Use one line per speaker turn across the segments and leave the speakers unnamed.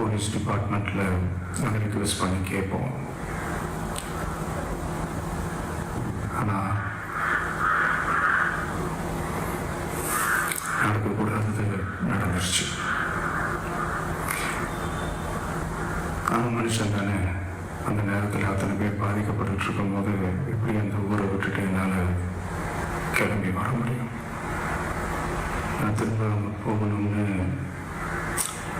Police டிபார்ட்மெண்ட்டில் அதை request பண்ணி கேட்போம். ஆனால் நடக்கக்கூடாதது நடந்துருச்சு. அவன் மனுஷன் தானே அந்த நேரத்தில் அத்தனை பேர் பாதிக்கப்பட்டு இருக்கும்போது எப்படி அந்த ஊரை விட்டுட்டு என்னால் கிளம்பி வர முடியும்? நான் திரும்ப போகணும்னு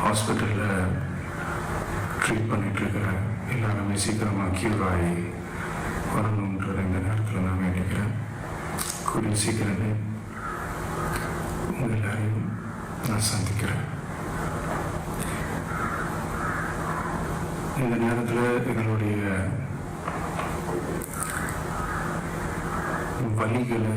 ஹாஸ்பிட்டலில் ட்ரீட் பண்ணிட்டு எல்லாருமே சீக்கிரமாக க்யூர் ஆகி வரணுன்றதை இந்த நேரத்தில் நான் வேண்டிக்கிறேன். கூடிய சீக்கிரமே உங்கள் எல்லாரையும் நான் சந்திக்கிறேன். இந்த நேரத்தில் எங்களுடைய வழிகளை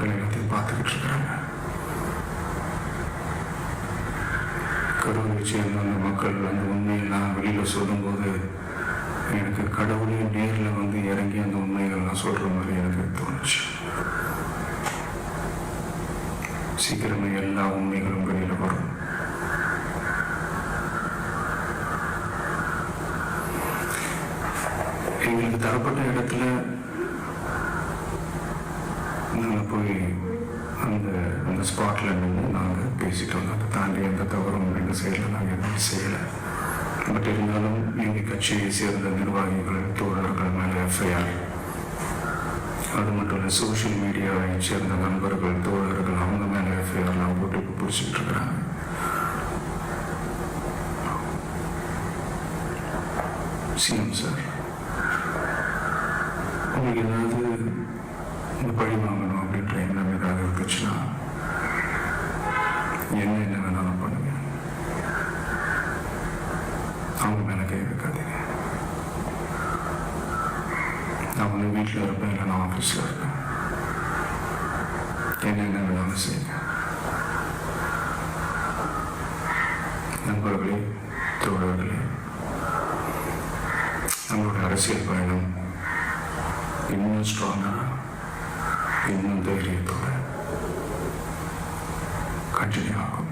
மக்கள் எல்லாத்தையும் பார்த்துக்கிட்டு இருக்கிறாங்க கடவுள் விஷயம் அந்த மக்கள் அந்த உண்மையெல்லாம் வெளியில் சொல்லும்போது எனக்கு கடவுளே நேரில் வந்து இறங்கி அந்த உண்மைகள்லாம் சொல்கிற மாதிரி எனக்கு தோணுச்சு. சீக்கிரமே எல்லா உண்மைகளும் வெளியில் வரும். எங்களுக்கு தரப்பட்ட இடத்துல நாங்கள் போய் அந்த அந்த ஸ்பாட்டில் நின்று நாங்கள் பேசிட்டோம். அதை தாண்டி எந்த தவறும் எங்கள் சைடில் நாங்கள் எதுவும் செய்யலை. பட் இருந்தாலும் எங்கள் கட்சியை சேர்ந்த நிர்வாகிகள் தோழர்கள் மேலே எஃப்ஐஆர் அது மட்டும் இல்லை சோஷியல் மீடியாவை சேர்ந்த நண்பர்கள் தோழர்கள் அவங்க மேலே எஃப்ஐஆர்லாம் போட்டு பிடிச்சிட்டு இருக்கிறாங்க. சிஎம் சார் உங்களுக்கு ஏதாவது இந்த பழி அப்படின்ற எண்ணம் ஏதாவது இருந்துச்சுன்னா என்ன என்ன வேணாலும் பண்ணுங்க. அவங்க மேலே கை வைக்காதீங்க. நான் ஒன்று வீட்டில் இருப்பேன் இல்லை நான் ஆஃபீஸில் இருப்பேன். என்ன என்ன வேணாலும் செய்யுங்க. நண்பர்களே தோழர்களே நம்மளோட அரசியல் பயணம் இன்னும் ஸ்ட்ராங்காக 있는 데에 더해 간절히 하고.